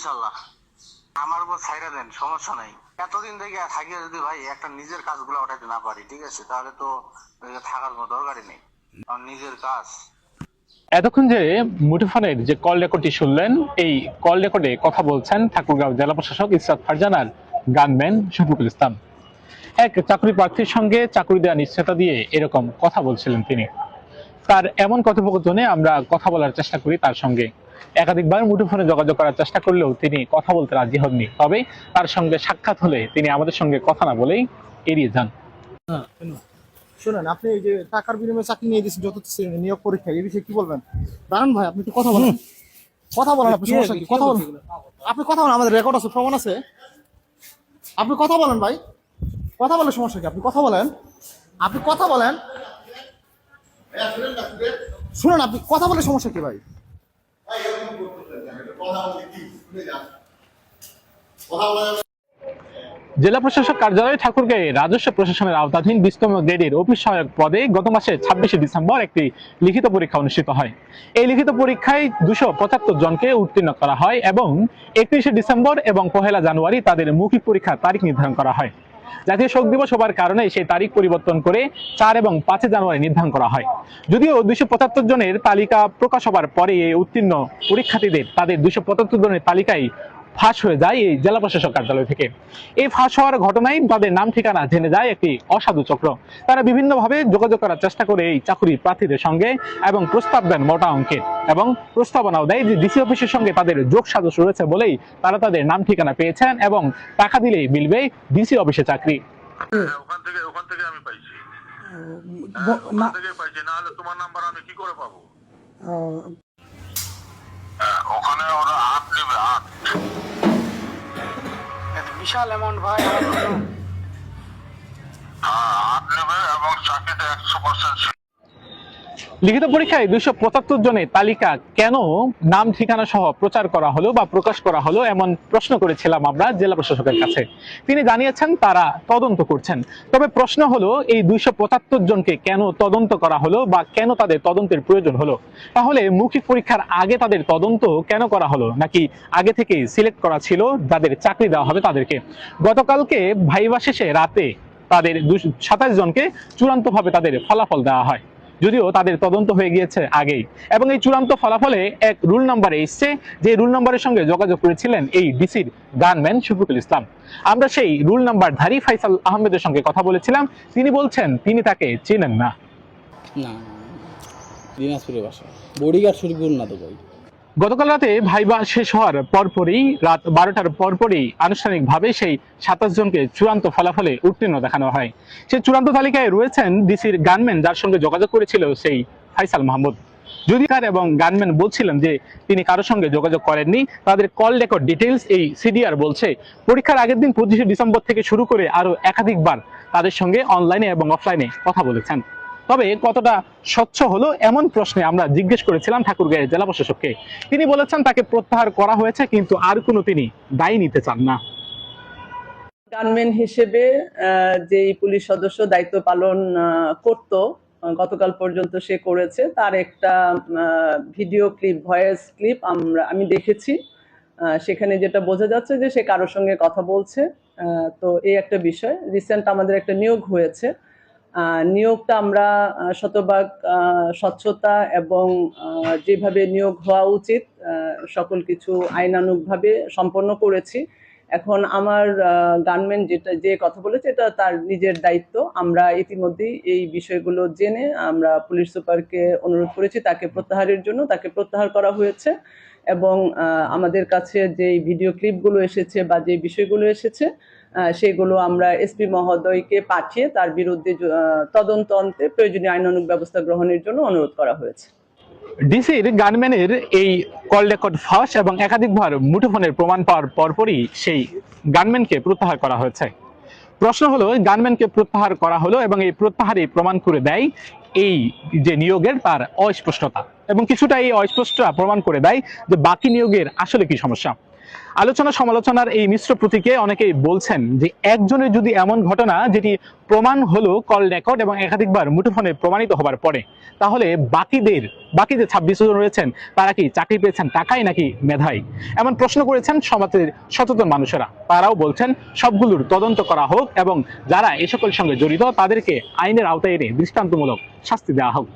ইনশাল্লাহ আমার উপর ছাইরা দেন, সমস্যা নাই। এতদিন থেকে থাকিয়ে যদি ভাই একটা নিজের কাজগুলো ওঠাতে না পারি, ঠিক আছে? তাহলে তো থাকার কোনো দরকারই নেই। কারণ নিজের কাজ। এতক্ষণ যে মুঠোফোনের যে কল রেকর্ডটি শুনলেন, এই কল রেকর্ডে কথা বলছেন ঠাকুরগাঁও জেলা প্রশাসক ইসরাত ফারজানার গানম্যান শফিকুল ইসলাম। এক চাকরি প্রার্থীর সঙ্গে চাকরি দেওয়া নিশ্চয়তা দিয়ে এরকম কথা বলছিলেন তিনি। তার এমন কথোপকথনে আমরা কথা বলার চেষ্টা করি তার সঙ্গে। একাধিকবার মুঠোফোনে যোগাযোগ করার চেষ্টা করলেও তিনি কথা বলতে রাজি হননি। তবে তার সঙ্গে সাক্ষাৎ হলে তিনি আমাদের সঙ্গে কথা না বলেই এড়িয়ে যান। শুনেন আপনি এই যে টাকার বিনিময়ে চাকরি নিয়ে গেছেন যত শ্রেণি নিয়োগ পরীক্ষা এই বিষয়ে কি বলবেন? দাঁড়ান ভাই আপনি একটু কথা বলেন। কথা বলেন আপনি সমস্যা কি? কথা বলেন। আপনি কথা বলেন আমাদের রেকর্ড আছে প্রমাণ আছে। আপনি কথা বলেন ভাই। কথা বলে সমস্যা কি? আপনি কথা বলেন। আপনি কথা বলেন। শুনেন আপনি কথা বলে সমস্যা কি ভাই? জেলা প্রশাসক কার্যালয় ঠাকুরগাঁয়ে রাজস্ব প্রশাসনের আওতাধীন বিশতম গ্রেডের অফিস সহায়ক পদে গত মাসে ছাব্বিশে ডিসেম্বর একটি লিখিত পরীক্ষা অনুষ্ঠিত হয়। এই লিখিত পরীক্ষায় দুশো পঁচাত্তর জনকে উত্তীর্ণ করা হয় এবং একত্রিশে ডিসেম্বর এবং পহেলা জানুয়ারি তাদের মৌখিক পরীক্ষার তারিখ নির্ধারণ করা হয়। জাতীয় শোক দিবস হবার কারণে সেই তারিখ পরিবর্তন করে চার এবং পাঁচে জানুয়ারি নির্ধারণ করা হয়। যদিও দুইশো পঁচাত্তর জনের তালিকা প্রকাশ হবার পরে উত্তীর্ণ পরীক্ষার্থীদের তাদের দুইশো পঁচাত্তর জনের তালিকায় ফাঁস হয়ে যায় এই জেলা প্রশাসক কার্যালয় থেকে। এই ফাঁস হওয়ার ঘটনায় তাদের নাম ঠিকানা জেনে যায় একটি অসাধু চক্র। তারা বিভিন্নভাবে যোগাযোগ করার চেষ্টা করে এই চাকুরি প্রার্থীদের সঙ্গে এবং প্রস্তাব দেন মোটা অঙ্কের এবং প্রস্তাবনাও দেয় যে ডিসি অফিসের সঙ্গে তাদের যোগ সাজস রয়েছে বলেই তারা তাদের নাম ঠিকানা পেয়েছেন এবং টাকা দিলেই মিলবে ডিসি অফিসে চাকরি। ওখান থেকে ওখান থেকে আমি পাইছি। ওখান থেকে পাইছি না হলে তোমার নাম্বার আমি কি করে পাবো? ওখানে ওরা বিশাল অ্যামাউন্ট ভাই আমার হ্যাঁ এবং চাকরিতে একশো পার্সেন্ট লিখিত পরীক্ষায় দুইশো পঁচাত্তর জনের তালিকা কেন নাম, ঠিকানা সহ প্রচার করা হলো বা প্রকাশ করা হলো এমন প্রশ্ন করেছিলাম আমরা জেলা প্রশাসকের কাছে। তিনি জানিয়েছেন তারা তদন্ত করছেন। তবে প্রশ্ন হলো, এই দুইশো পঁচাত্তর জনকে কেন তদন্ত করা হলো বা কেন তাদের তদন্তের প্রয়োজন হলো? তাহলে মৌখিক পরীক্ষার আগে তাদের তদন্ত কেন করা হলো? নাকি আগে থেকেই সিলেক্ট করা ছিল, যাদের চাকরি দেওয়া হবে তাদেরকে? গতকালকে ভাইবা শেষে রাতে তাদের সাতাশ জনকে চূড়ান্তভাবে তাদের ফলাফল দেওয়া হয়। যদিও তাদের তদন্ত হয়ে গিয়েছে আগেই। এবং এই চূড়ান্ত ফলাফলে এক রুল নাম্বারে এসছে যে রুল নাম্বারের সঙ্গে যোগাযোগ করেছিলেন এই ডিসির গানম্যান শফিকুল ইসলাম। আমরা সেই রুল নাম্বার ধারী ফাইসাল আহমেদের সঙ্গে কথা বলেছিলাম। তিনি বলছেন, তিনি তাকে চেনেন না। না দিনাজপুরের বাসা বডিগার্ড শরীফুল না তো গতকাল রাতে ভাইবা শেষ হওয়ার পরপরই, রাত বারোটার পরপরই আনুষ্ঠানিকভাবে সেই সাতাশ জনকে চূড়ান্ত ফলাফলে উত্তীর্ণ দেখানো হয়। সেই চূড়ান্ত তালিকায় রয়েছেন ডিসির গানম্যান যার সঙ্গে যোগাযোগ করেছিল সেই ফাইসাল মাহমুদ। যদিকার এবং গানম্যান বলছিলেন যে তিনি কারোর সঙ্গে যোগাযোগ করেননি, তাদের কল রেকর্ড ডিটেলস এই সিডিআর বলছে। পরীক্ষার আগের দিন পঁচিশে ডিসেম্বর থেকে শুরু করে আরও একাধিকবার তাদের সঙ্গে অনলাইনে এবং অফলাইনে কথা বলেছেন। তবে কতটা স্বচ্ছ হলো এমন প্রশ্নে আমরা জিজ্ঞেস করেছিলাম ঠাকুরগাঁয়ের জেলা প্রশাসককে তিনি বলেছেন তাকে প্রত্যাহার করা হয়েছে, কিন্তু আর কোনো তিনি দায়ী নিতে চান না। গানম্যান হিসেবে যেই পুলিশ সদস্য দায়িত্ব পালন করত গতকাল পর্যন্ত সে করেছে, তার একটা ভিডিও ক্লিপ, ভয়েস ক্লিপ আমরা, আমি দেখেছি। সেখানে যেটা বোঝা যাচ্ছে যে সে কারোর সঙ্গে কথা বলছে। তো এই একটা বিষয়। রিসেন্ট আমাদের একটা নিয়োগ হয়েছে। নিয়োগটা আমরা শতভাগ স্বচ্ছতা এবং যেভাবে নিয়োগ হওয়া উচিত সকল কিছু আইনানুগভাবে সম্পন্ন করেছি। এখন আমার গানম্যান যেটা, যে কথা বলেছে, এটা তার নিজের দায়িত্ব। আমরা ইতিমধ্যেই এই বিষয়গুলো জেনে আমরা পুলিশ সুপারকে অনুরোধ করেছি, তাকে প্রত্যাহারের জন্য, তাকে প্রত্যাহার করা হয়েছে। এবং আমাদের কাছে যে ভিডিও ক্লিপগুলো এসেছে বা যে বিষয়গুলো এসেছে সেগুলো আমরা এসপি মহোদয়কে পাঠিয়ে তার বিরুদ্ধে তদন্ত অন্তে প্রয়োজনীয় আইনানুগ ব্যবস্থা গ্রহণের জন্য অনুরোধ করা হয়েছে। ডিসির গানম্যানের এই কল রেকর্ড ফাঁস এবং একাধিকবার মুঠোফোনের প্রমাণ পাওয়ার পরপরই সেই গানম্যানকে প্রত্যাহার করা হয়েছে। প্রশ্ন হলো গানম্যানকে প্রত্যাহার করা হলো এবং এই প্রত্যাহারই প্রমাণ করে দেয় এই যে নিয়োগের তার অস্পষ্টতা এবং কিছুটা এই অস্পষ্টতা প্রমাণ করে দেয় যে বাকি নিয়োগের আসলে কি সমস্যা। আলোচনা সমালোচনার এই মিশ্র প্রতীকে অনেকেই বলছেন যে একজনের যদি এমন ঘটনা যেটি প্রমাণ হলো কল রেকর্ড এবং একাধিকবার মুঠোফোনে প্রমাণিত হবার পরে, তাহলে বাকিদের বাকি যে ছাব্বিশ জন রয়েছেন, তারা কি চাকরি পেয়েছেন টাকায় নাকি মেধায়? এমন প্রশ্ন করেছেন সমাজের সচেতন মানুষেরা। তারাও বলছেন সবগুলোর তদন্ত করা হোক এবং যারা এ সকল সঙ্গে জড়িত তাদেরকে আইনের আওতায় এনে দৃষ্টান্তমূলক শাস্তি দেওয়া হোক।